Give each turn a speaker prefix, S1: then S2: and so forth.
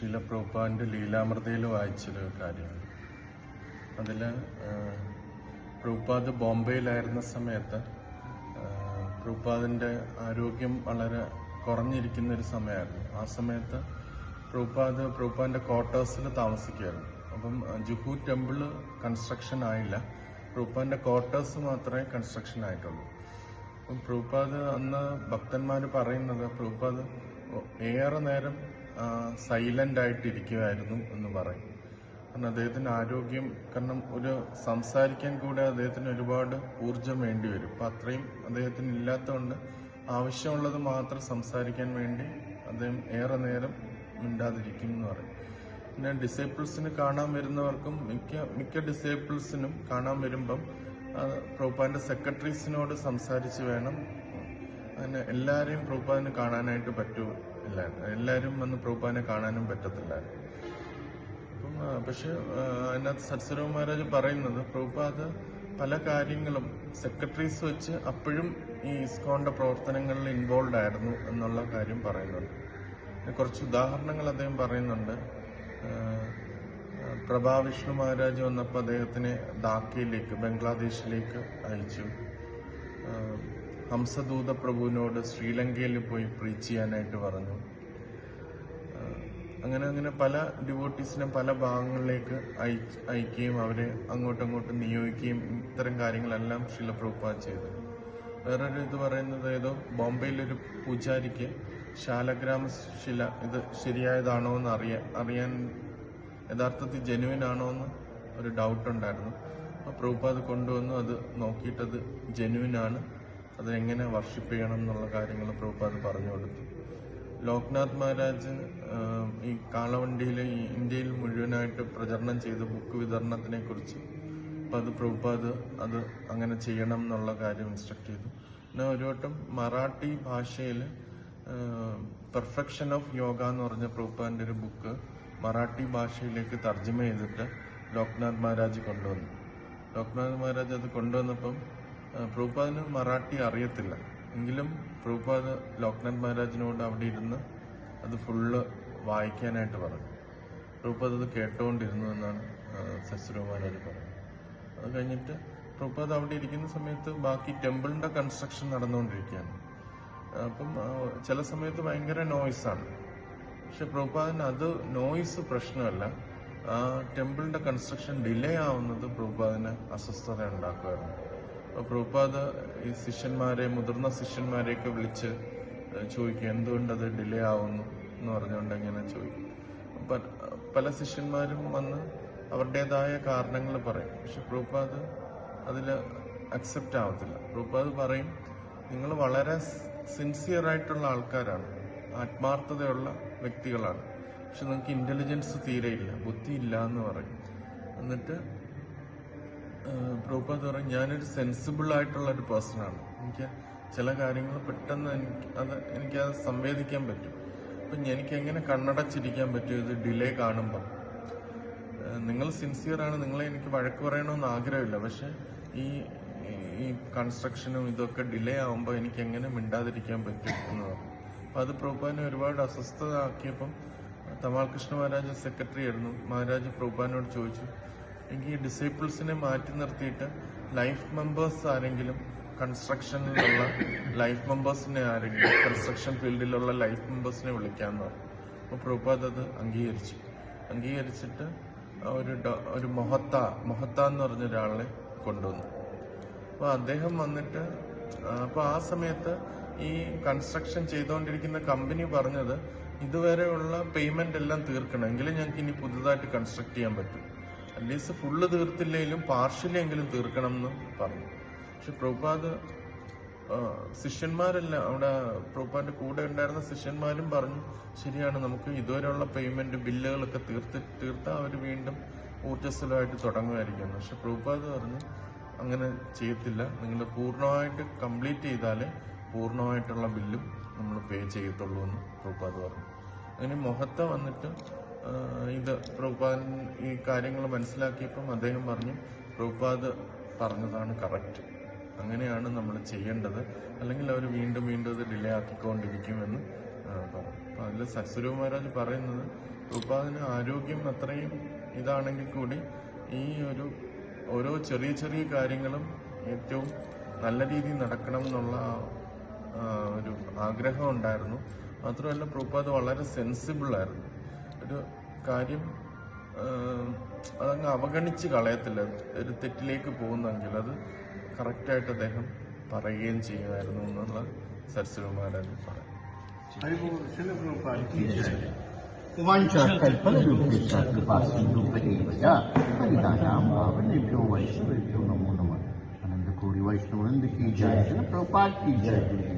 S1: ശീല പ്രഭുപാദിന്റെ ലീലാമൃതയിൽ വായിച്ചൊരു കാര്യമാണ്. അതിൽ പ്രഭുപാദ് ബോംബെയിലായിരുന്ന സമയത്ത് പ്രഭുപാദിന്റെ ആരോഗ്യം വളരെ കുറഞ്ഞിരിക്കുന്ന ഒരു സമയമായിരുന്നു. ആ സമയത്ത് പ്രഭുപാദ് പ്രഭുപാദിന്റെ ക്വാർട്ടേഴ്സിൽ താമസിക്കുകയായിരുന്നു അപ്പം ജുഹു ടെമ്പിൾ കൺസ്ട്രക്ഷൻ ആയില്ല. പ്രഭുപാന്റെ ക്വാർട്ടേഴ്സ് മാത്രമേ കൺസ്ട്രക്ഷൻ ആയിട്ടുള്ളൂ. അപ്പം പ്രഭുപാദ് അന്ന് ഭക്തന്മാർ പറയുന്നത് പ്രഭുപാദ് ഏറെ നേരം സൈലന്റ് ആയിട്ടിരിക്കുമായിരുന്നു എന്ന് പറയും. കാരണം അദ്ദേഹത്തിന് ആരോഗ്യം കാരണം ഒരു സംസാരിക്കാൻ കൂടെ അദ്ദേഹത്തിന് ഒരുപാട് ഊർജം വേണ്ടി വരും. അപ്പം അത്രയും അദ്ദേഹത്തിന് ഇല്ലാത്തതുകൊണ്ട് ആവശ്യമുള്ളത് മാത്രം സംസാരിക്കാൻ വേണ്ടി അദ്ദേഹം ഏറെ നേരം മിണ്ടാതിരിക്കും എന്ന് പറയും. പിന്നെ ഡിസേബിൾസിന് കാണാൻ വരുന്നവർക്കും മിക്ക മിക്ക ഡിസേബിൾസിനും കാണാൻ വരുമ്പം പ്രഭുപാന്റെ സെക്രട്ടറീസിനോട് സംസാരിച്ച് വേണം. അങ്ങനെ എല്ലാവരെയും പ്രഭുപാദിന് കാണാനായിട്ട് പറ്റൂല്ല എല്ലാവരും വന്ന് പ്രഭുപാദിനെ കാണാനും പറ്റത്തില്ലായിരുന്നു. അപ്പം പക്ഷെ അതിനകത്ത് സത്സരവ് മഹാരാജ് പറയുന്നത് പ്രഭുപാദ് പല കാര്യങ്ങളും സെക്രട്ടറീസ് വെച്ച് അപ്പോഴും ഈ ഇസ്കോണിന്റെ പ്രവർത്തനങ്ങളിൽ ഇൻവോൾവ് ആയിരുന്നു എന്നുള്ള കാര്യം പറയുന്നുണ്ട്. കുറച്ച് ഉദാഹരണങ്ങൾ അദ്ദേഹം പറയുന്നുണ്ട്. പ്രഭാ വിഷ്ണു മഹാരാജ് വന്നപ്പോൾ അദ്ദേഹത്തിനെ ധാക്കയിലേക്ക് ബംഗ്ലാദേശിലേക്ക് അയച്ചു. ഹംസദൂത പ്രഭുവിനോട് ശ്രീലങ്കയിൽ പോയി പ്രീച്ച് ചെയ്യാനായിട്ട് പറഞ്ഞു. അങ്ങനെ അങ്ങനെ പല ഡിവോട്ടീസിനെ പല ഭാഗങ്ങളിലേക്ക് അയ- അയക്കുകയും അവരെ അങ്ങോട്ടും അങ്ങോട്ടും നിയോഗിക്കുകയും ഇത്തരം കാര്യങ്ങളെല്ലാം ശിലപ്രഭുപാദ് ചെയ്തു. വേറൊരു ഇത് പറയുന്നത് ഏതോ ബോംബെയിലൊരു പൂജാരിക്ക് ശാലഗ്രാമ ശില ഇത് ശരിയായതാണോ എന്ന് അറിയാൻ അറിയാൻ യഥാർത്ഥത്തിൽ ജെനുവിൻ ആണോ എന്ന് ഒരു ഡൗട്ട് ഉണ്ടായിരുന്നു. അപ്പോൾ അത് കൊണ്ടുവന്നു അത് നോക്കിയിട്ടത് ജെനുവിൻ ആണ് അത് എങ്ങനെ വർഷിപ്പ് ചെയ്യണം എന്നുള്ള കാര്യങ്ങൾ പ്രഭുപാദ് പറഞ്ഞു കൊടുത്തു. ലോക്നാഥ് മഹാരാജ് ഈ കാളവണ്ടിയിൽ ഈ ഇന്ത്യയിൽ മുഴുവനായിട്ട് പ്രചരണം ചെയ്ത ബുക്ക് വിതരണത്തിനെ കുറിച്ച് അപ്പം അത് പ്രഭുപാദ് അത് അങ്ങനെ ചെയ്യണം എന്നുള്ള കാര്യം ഇൻസ്ട്രക്ട് ചെയ്തു. പിന്നെ ഒരു വട്ടം മറാഠി ഭാഷയിൽ പെർഫെക്ഷൻ ഓഫ് യോഗ എന്ന് പറഞ്ഞ പ്രഭുപാദിന്റെ ഒരു ബുക്ക് മറാഠി ഭാഷയിലേക്ക് തർജമ ചെയ്തിട്ട് ലോക്നാഥ് മഹാരാജ് കൊണ്ടുവന്നു. ലോക്നാഥ് മഹാരാജ് അത് കൊണ്ടുവന്നപ്പം പ്രഭുപാദിന് മറാഠി അറിയത്തില്ല. എങ്കിലും പ്രഭുപാദ് ലോക്നാഥ് മഹാരാജിനോട് അവിടെ ഇരുന്ന് അത് ഫുള്ള് വായിക്കാനായിട്ട് പറഞ്ഞു. പ്രഭുപാദ് അത് കേട്ടുകൊണ്ടിരുന്നു എന്നാണ് സസ്രു മഹാരാജ് പറഞ്ഞത് അത് കഴിഞ്ഞിട്ട് പ്രഭുപാദ് അവിടെ ഇരിക്കുന്ന സമയത്ത് ബാക്കി ടെമ്പിളിന്റെ കൺസ്ട്രക്ഷൻ നടന്നുകൊണ്ടിരിക്കുകയാണ് അപ്പം ചില സമയത്ത് ഭയങ്കര നോയ്സാണ് പക്ഷെ പ്രഭുപാദിന് അത് നോയ്സ് പ്രശ്നമല്ല. ആ ടെമ്പിളിന്റെ കൺസ്ട്രക്ഷൻ ഡിലേ ആവുന്നത് പ്രഭുപാദിന് അസ്വസ്ഥത ഉണ്ടാക്കുമായിരുന്നു പ്രഭുപാദ് ഈ ശിഷ്യന്മാരെ മുതിർന്ന ശിഷ്യന്മാരെയൊക്കെ വിളിച്ച് ചോദിക്കും എന്തുകൊണ്ട് അത് ഡിലേ ആവുന്നു? എന്ന് പറഞ്ഞുകൊണ്ട് ഇങ്ങനെ ചോദിക്കും. പല ശിഷ്യന്മാരും വന്ന് അവരുടേതായ കാരണങ്ങൾ പറയും. പക്ഷെ പ്രഭുപാദ് അതിൽ അക്സെപ്റ്റ് ആവത്തില്ല. പ്രഭുപാദ് പറയും നിങ്ങൾ വളരെ സിൻസിയർ ആയിട്ടുള്ള ആൾക്കാരാണ്. ആത്മാർത്ഥതയുള്ള വ്യക്തികളാണ്. പക്ഷെ നിങ്ങൾക്ക് ഇന്റലിജൻസ് തീരെയില്ല ബുദ്ധിയില്ല എന്ന് പറയും. എന്നിട്ട് പ്രഭുപാദ് പറയും ഞാനൊരു സെൻസിബിൾ ആയിട്ടുള്ള ഒരു പേഴ്സണാണ് എനിക്ക് ചില കാര്യങ്ങൾ പെട്ടെന്ന് എനിക്ക് അത് എനിക്കത് സംവേദിക്കാൻ പറ്റും. അപ്പം എനിക്ക് എങ്ങനെ കണ്ണടച്ചിരിക്കാൻ പറ്റും ഇത് ഡിലേ കാണുമ്പോൾ നിങ്ങൾ സിൻസിയർ ആണ് നിങ്ങളെ എനിക്ക് വഴക്ക് പറയണമെന്ന് ആഗ്രഹമില്ല. പക്ഷെ ഈ ഈ കൺസ്ട്രക്ഷനും ഇതൊക്കെ ഡിലേ ആകുമ്പോൾ എനിക്ക് എങ്ങനെ മിണ്ടാതിരിക്കാൻ പറ്റും എന്ന് പറഞ്ഞു അപ്പം അത് പ്രഭുപാദിനെ ഒരുപാട് അസ്വസ്ഥത ആക്കിയപ്പം തമാൽ കൃഷ്ണ മഹാരാജ് സെക്രട്ടറി ആയിരുന്നു. മഹാരാജ് പ്രഭുപാദിനോട് ചോദിച്ചു എനിക്ക് ഡിസേബിൾസിനെ മാറ്റി നിർത്തിയിട്ട് ലൈഫ് മെമ്പേഴ്സ് ആരെങ്കിലും കൺസ്ട്രക്ഷനിലുള്ള ലൈഫ് മെമ്പേഴ്സിനെ ആരെങ്കിലും കൺസ്ട്രക്ഷൻ ഫീൽഡിലുള്ള ലൈഫ് മെമ്പേഴ്സിനെ വിളിക്കാമെന്ന് പറഞ്ഞു. അപ്പോൾ പ്രഭുപാദ് അത് അംഗീകരിച്ചു. അംഗീകരിച്ചിട്ട് ഒരു ഒരു മൊഹത്ത മൊഹത്ത എന്ന് പറഞ്ഞ ഒരാളെ കൊണ്ടുവന്നു. അപ്പോൾ അദ്ദേഹം വന്നിട്ട് അപ്പോൾ ആ സമയത്ത് ഈ കൺസ്ട്രക്ഷൻ ചെയ്തുകൊണ്ടിരിക്കുന്ന കമ്പനി പറഞ്ഞത് ഇതുവരെയുള്ള പേയ്മെന്റ് എല്ലാം തീർക്കണം. എങ്കിലും ഞങ്ങൾക്ക് ഇനി പുതുതായിട്ട് കൺസ്ട്രക്ട് ചെയ്യാൻ പറ്റും. അറ്റ്ലീസ്റ്റ് ഫുള്ള് തീർത്തില്ലെങ്കിലും പാർഷ്യലെങ്കിലും തീർക്കണം എന്ന് പറഞ്ഞു. പക്ഷെ പ്രഭുപാദ് ശിഷ്യന്മാരെല്ലാം അവിടെ പ്രഭുപാദിന്റെ കൂടെ ഉണ്ടായിരുന്ന ശിഷ്യന്മാരും പറഞ്ഞു ശരിയാണ് നമുക്ക് ഇതുവരെയുള്ള പേയ്മെന്റ് ബില്ലുകളൊക്കെ തീർത്ത് തീർത്താൽ അവർ വീണ്ടും ഊർജസ്വലമായിട്ട് തുടങ്ങുമായിരിക്കും. പക്ഷെ പ്രഭുപാദ് പറഞ്ഞു അങ്ങനെ ചെയ്യത്തില്ല. നിങ്ങൾ പൂർണമായിട്ട് കംപ്ലീറ്റ് ചെയ്താലേ പൂർണമായിട്ടുള്ള ബില്ലും നമ്മൾ പേ ചെയ്യത്തുള്ളൂ എന്ന് പ്രഭുപാദ് പറഞ്ഞു. അങ്ങനെ മൊഹത്ത വന്നിട്ട് ഇത് പ്രഭുപാദൻ ഈ കാര്യങ്ങൾ മനസ്സിലാക്കിയപ്പം അദ്ദേഹം പറഞ്ഞു പ്രഭുപാദ് പറഞ്ഞതാണ് കറക്റ്റ് അങ്ങനെയാണ് നമ്മൾ ചെയ്യേണ്ടത്. അല്ലെങ്കിൽ അവർ വീണ്ടും വീണ്ടും ഇത് ഡിലേ ആക്കിക്കൊണ്ടിരിക്കുമെന്ന് പറഞ്ഞു. അപ്പം അതിൽ സത്സ്വരൂപ മഹാരാജ് പറയുന്നത് പ്രഭുപാദിന് ആരോഗ്യം അത്രയും ഇതാണെങ്കിൽ കൂടി ഈ ഒരു ഓരോ ചെറിയ ചെറിയ കാര്യങ്ങളും ഏറ്റവും നല്ല രീതിയിൽ നടക്കണം എന്നുള്ള ഒരു ആഗ്രഹം ഉണ്ടായിരുന്നു. മാത്രമല്ല പ്രഭുപാദ് വളരെ സെൻസിബിൾ ആയിരുന്നു. ഒരു കാര്യം ആ, അതങ്ങ് അവഗണിച്ച് കളയത്തില്ല ഒരു തെറ്റിലേക്ക് പോകുന്നെങ്കിൽ അത് കറക്റ്റായിട്ട് അദ്ദേഹം പറയുകയും ചെയ്യുമായിരുന്നു എന്നുള്ള സരസ്വതിമാരാജ് പറയും
S2: वाञ्छाकल्पलरूपेशा कृपा सिन्धुपदेव च हरिदानां भावनेभ्यो वैष्णवेभ्यो नमो नमः आनंद कोरी वैष्णवनंद की जय श्री प्रभुपाद की जय गुरु जी